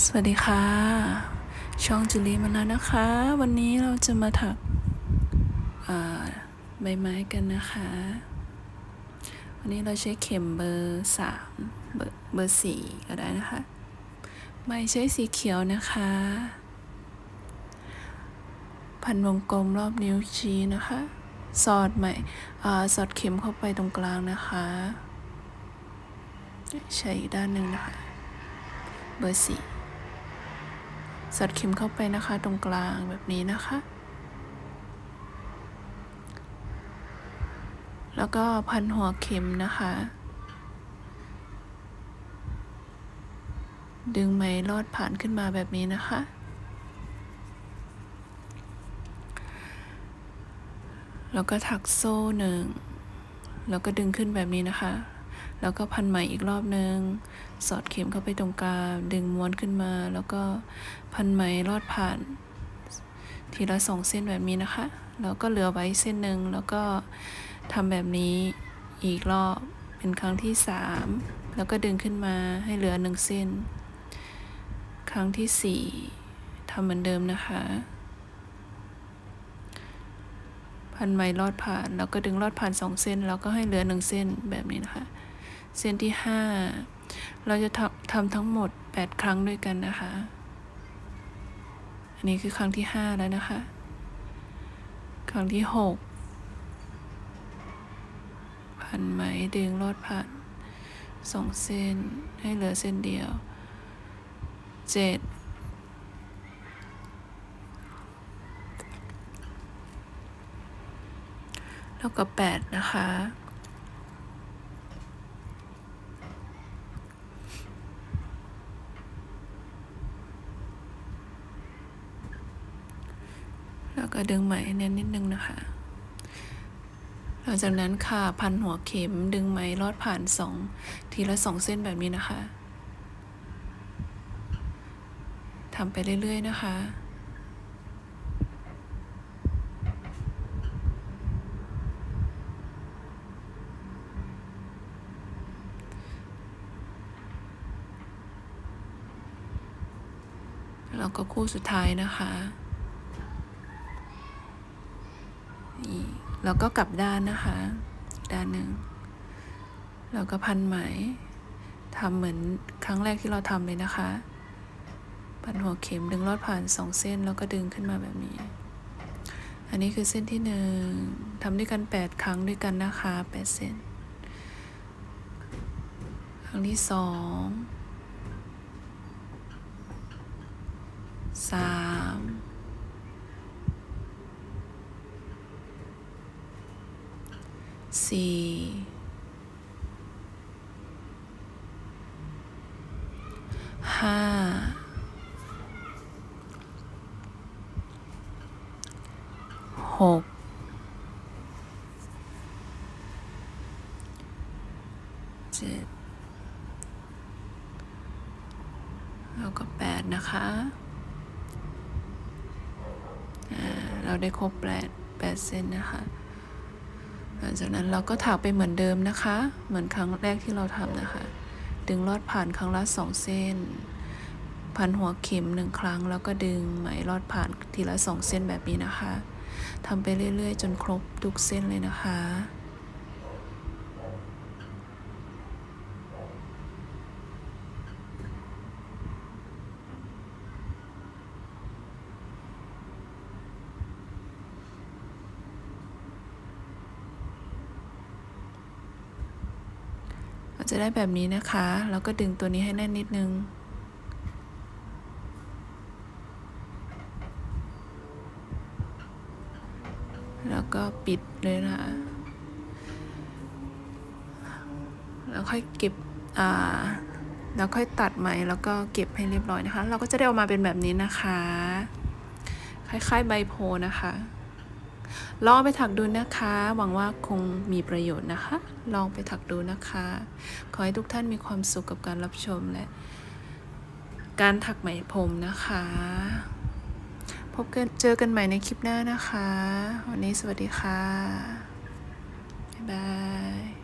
สวัสดีค่ะ ช่องจุลีมาแล้วนะคะ วันนี้เราจะมาถักใบไม้กันนะคะ วันนี้เราใช้เข็มเบอร์สามเบอร์เบอร์สี่ก็ได้นะคะไม่ใช้สีเขียวนะคะ พันวงกลมรอบนิ้วชี้นะคะ สอดใหม่สอดเข็มเข้าไปตรงกลางนะคะ ใช้อีกด้านหนึ่งนะคะ เบอร์สี่ สอดเข็มเข้าไปนะคะตรงกลางแบบนี้นะคะ แล้วก็พันหัวเข็มนะคะ ดึงไหมลอดผ่านขึ้นมาแบบนี้นะคะ แล้วก็ถักโซ่หนึ่ง แล้วก็ดึงขึ้นแบบนี้นะคะ แล้วก็พันไหมอีกรอบหนึ่งสอดเข็มเข้าไปตรงกลางดึงม้วนขึ้นมา แล้วก็พันไหมลอดผ่าน ทีละสองเส้นแบบนี้นะคะ แล้วก็เหลือไว้เส้นหนึ่งแล้วก็ทำแบบนี้อีกรอบเป็นครั้งที่สามแล้วก็ดึงขึ้นมาให้เหลือหนึ่งเส้น ครั้งที่สี่ทำเหมือนเดิมนะคะ พันไหมลอดผ่าน แล้วก็ดึงลอดผ่านสองเส้น แล้วก็ให้เหลือหนึ่งเส้นแบบนี้นะคะ เส้นที่ห้าเราจะทำทำทั้งหมดแปดครั้งด้วยกันนะคะ อันนี้คือครั้งที่ห้าแล้วนะคะ ครั้งที่หกพันไหมดึงลอดผ่านสองเส้นให้เหลือเส้นเดียวเจ็ดแล้วก็แปดนะคะ ก็ดึงไหมเน้นนิดนึงนะคะ หลังจากนั้นค่ะพันหัวเข็มดึงไหมลอดผ่านสองทีละสองเส้นแบบนี้นะคะทำไปเรื่อย ๆ นะคะแล้วก็คู่สุดท้ายนะคะ นี่ แล้วก็กลับด้านนะคะ ด้านหนึ่งแล้วก็พันไหมทำเหมือนครั้งแรกที่เราทำเลยนะคะ พันหัวเข็มดึงลอดผ่านสองเส้นแล้วก็ดึงขึ้นมาแบบนี้ อันนี้คือเส้นที่หนึ่งทำด้วยกันแปดครั้งด้วยกันนะคะแปดเส้น ครั้งที่สองสาม สี่ห้าหกเจ็ดแล้วก็แปดนะคะเราได้ครบแปดแปดเส้นนะคะ หลังจากนั้นเราก็ถักไปเหมือนเดิมนะคะ เหมือนครั้งแรกที่เราทำนะคะ ดึงลอดผ่านครั้งละสองเส้น พันหัวเข็มหนึ่งครั้ง แล้วก็ดึงไหมลอดผ่านทีละสองเส้นแบบนี้นะคะทำไปเรื่อยๆ จนครบทุกเส้นเลยนะคะ เรา จะได้แบบนี้นะคะ แล้วก็ดึงตัวนี้ให้แน่นนิดนึง แล้วก็ปิดเลยนะคะแล้วค่อยเก็บ อ่า แล้วค่อยตัดไหม แล้วก็เก็บให้เรียบร้อยนะคะ เราก็จะได้ออกมาเป็นแบบนี้นะคะ คล้ายๆใบโพนะคะ ลองไปถักดูนะคะ หวังว่าคงมีประโยชน์นะคะ ลองไปถักดูนะคะ ขอให้ทุกท่านมีความสุขกับการรับชมและการถักไหมพรมนะคะ พบกันเจอกันใหม่ในคลิปหน้านะคะ วันนี้สวัสดีค่ะ บ๊ายบาย